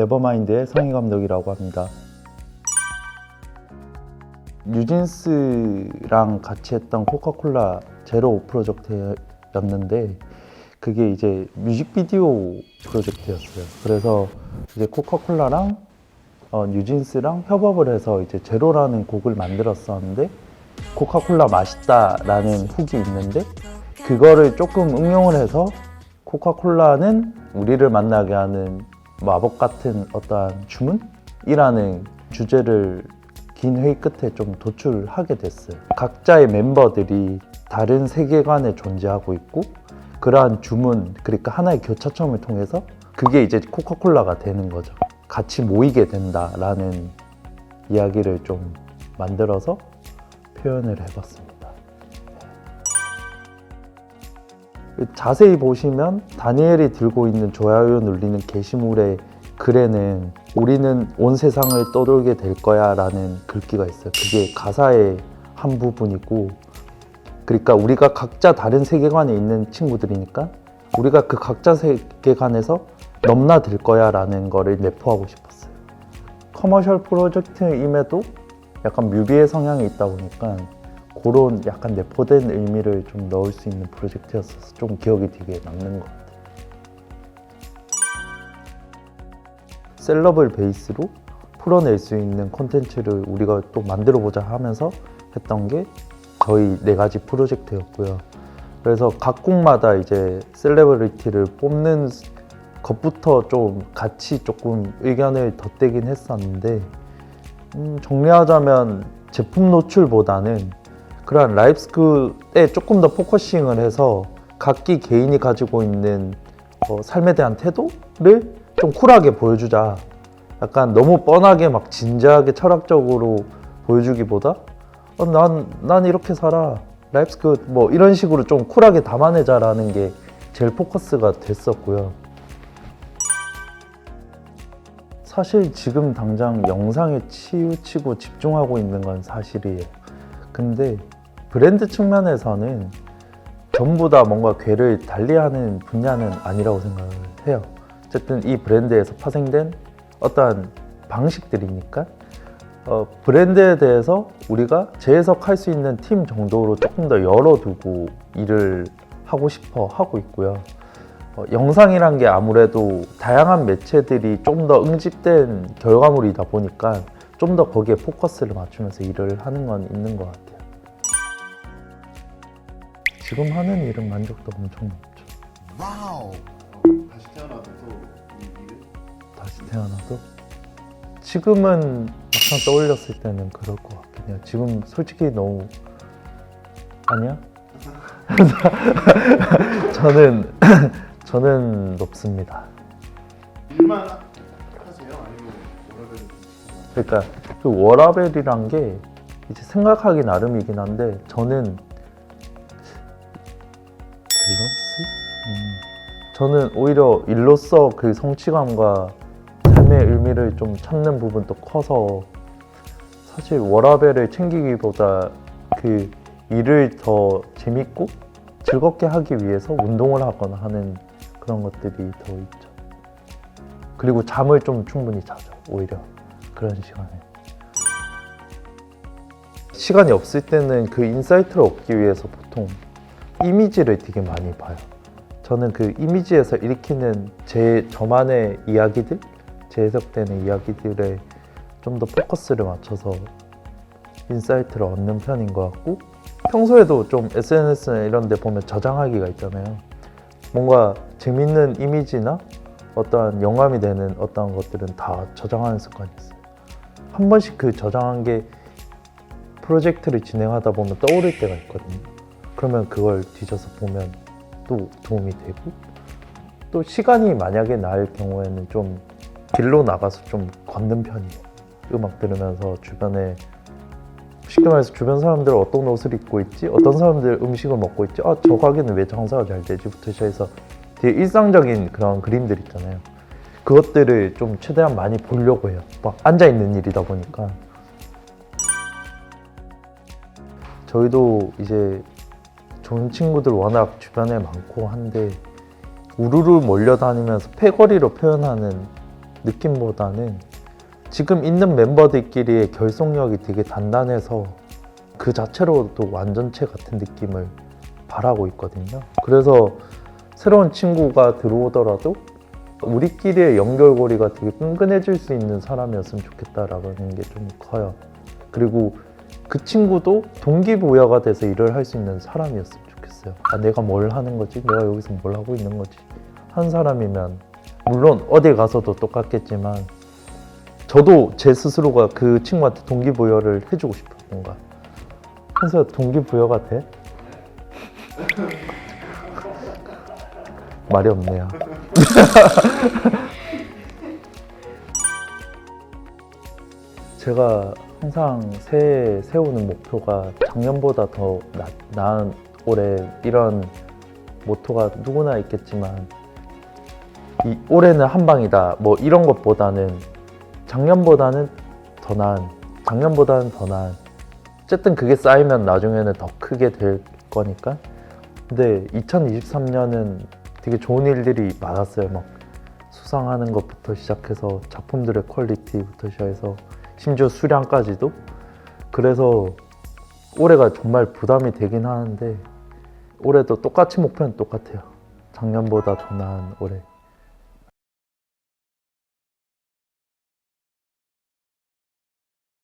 네버마인드의 성희 감독이라고 합니다. 뉴진스랑 같이 했던 코카콜라 제로 프로젝트였는데 그게 이제 뮤직비디오 프로젝트였어요. 그래서 이제 코카콜라랑 어, 뉴진스랑 협업을 해서 이제 제로라는 곡을 만들었었는데 코카콜라 맛있다라는 훅이 있는데 그거를 조금 응용을 해서 코카콜라는 우리를 만나게 하는 마법 같은 어떠한 주문이라는 주제를 긴 회의 끝에 좀 도출하게 됐어요. 각자의 멤버들이 다른 세계관에 존재하고 있고 그러한 주문 그러니까 하나의 교차점을 통해서 그게 이제 코카콜라가 되는 거죠. 같이 모이게 된다라는 이야기를 좀 만들어서 표현을 해봤습니다. 자세히 보시면 다니엘이 들고 있는 좋아요 눌리는 게시물의 글에는 우리는 온 세상을 떠돌게 될 거야 라는 글귀가 있어요. 그게 가사의 한 부분이고 그러니까 우리가 각자 다른 세계관에 있는 친구들이니까 우리가 그 각자 세계관에서 넘나들 거야 라는 거를 내포하고 싶었어요. 커머셜 프로젝트임에도 약간 뮤비의 성향이 있다 보니까 그런 약간 내포된 의미를 좀 넣을 수 있는 프로젝트였어서 좀 기억이 되게 남는 것 같아요. 셀럽을 베이스로 풀어낼 수 있는 콘텐츠를 우리가 또 만들어 보자 하면서 했던 게 저희 네 가지 프로젝트였고요. 그래서 각 곡마다 이제 셀레브리티를 뽑는 것부터 좀 같이 조금 의견을 덧대긴 했었는데 음, 정리하자면 제품 노출보다는 그런 라이프 스쿨에 조금 더 포커싱을 해서 각기 개인이 가지고 있는 어, 삶에 대한 태도를 좀 쿨하게 보여주자. 약간 너무 뻔하게 막 진지하게 철학적으로 보여주기보다 어, 난, 난 이렇게 살아. 라이프스 굿. 뭐 이런 식으로 좀 쿨하게 담아내자라는 게 제일 포커스가 됐었고요. 사실 지금 당장 영상에 치우치고 집중하고 있는 건 사실이에요. 근데 브랜드 측면에서는 전부 다 뭔가 괴를 달리하는 분야는 아니라고 생각을 해요. 어쨌든 이 브랜드에서 파생된 어떠한 방식들이니까 어, 브랜드에 대해서 우리가 재해석할 수 있는 팀 정도로 조금 더 열어두고 일을 하고 싶어 하고 있고요. 어, 영상이란 게 아무래도 다양한 매체들이 좀 더 응집된 결과물이다 보니까 좀 더 거기에 포커스를 맞추면서 일을 하는 건 있는 것 같아요. 지금 하는 일은 만족도 엄청 높죠. 와우. 다시 태어나도 또이 일을 다시 태어나도 지금은 막상 떠올렸을 때는 그럴 것 같긴 해요. 지금 솔직히 너무 아니야? 저는 저는 높습니다. 일만 하세요? 아니면 워라벨 그러니까 그 워라벨이란 게 이제 생각하기 나름이긴 한데 저는 저는 오히려 일로서 그 성취감과 삶의 의미를 좀 찾는 부분도 커서 사실 워라벨을 챙기기보다 그 일을 더 재밌고 즐겁게 하기 위해서 운동을 하거나 하는 그런 것들이 더 있죠. 그리고 잠을 좀 충분히 자죠. 오히려 그런 시간에. 시간이 없을 때는 그 인사이트를 얻기 위해서 보통 이미지를 되게 많이 봐요. 저는 그 이미지에서 일으키는 제 저만의 이야기들, 재해석되는 이야기들에 좀 더 포커스를 맞춰서 인사이트를 얻는 편인 것 같고 평소에도 좀 SNS나 이런 데 보면 저장하기가 있잖아요. 뭔가 재밌는 이미지나 어떠한 영감이 되는 어떠한 것들은 다 저장하는 습관이 있어요. 한 번씩 그 저장한 게 프로젝트를 진행하다 보면 떠오를 때가 있거든요. 그러면 그걸 뒤져서 보면 또 도움이 되고 또 시간이 만약에 날 경우에는 좀 길로 나가서 좀 걷는 편이에요. 음악 들으면서 주변에 쉽게 말해서 주변 사람들 어떤 옷을 입고 있지? 어떤 사람들 음식을 먹고 있지? 아, 저 가게는 왜 장사가 잘 되지?부터 시작해서 되게 일상적인 그런 그림들 있잖아요. 그것들을 좀 최대한 많이 보려고 해요. 막 앉아 있는 일이다 보니까. 저희도 이제 좋은 친구들 워낙 주변에 많고 한데 우르르 몰려다니면서 패거리로 표현하는 느낌보다는 지금 있는 멤버들끼리의 결속력이 되게 단단해서 그 자체로도 완전체 같은 느낌을 바라고 있거든요. 그래서 새로운 친구가 들어오더라도 우리끼리의 연결고리가 되게 끈끈해질 수 있는 사람이었으면 좋겠다라는 게 좀 커요. 그리고 그 친구도 동기부여가 돼서 일을 할 수 있는 사람이었으면 좋겠어요. 아, 내가 뭘 하는 거지? 내가 여기서 뭘 하고 있는 거지? 한 사람이면 물론 어디 가서도 똑같겠지만 저도 제 스스로가 그 친구한테 동기부여를 해주고 싶어요. 뭔가 한서 동기부여가 돼? 말이 없네요. 제가 항상 새해 세우는 목표가 작년보다 더 나, 나은 올해 이런 모토가 누구나 있겠지만 이 올해는 한 방이다. 뭐 이런 것보다는 작년보다는 더 나은 작년보다는 더 나은. 어쨌든 그게 쌓이면 나중에는 더 크게 될 거니까. 근데 2023년은 되게 좋은 일들이 많았어요. 막 수상하는 것부터 시작해서 작품들의 퀄리티부터 시작해서 심지어 수량까지도? 그래서 올해가 정말 부담이 되긴 하는데 올해도 똑같이 목표는 똑같아요. 작년보다 더 나은 올해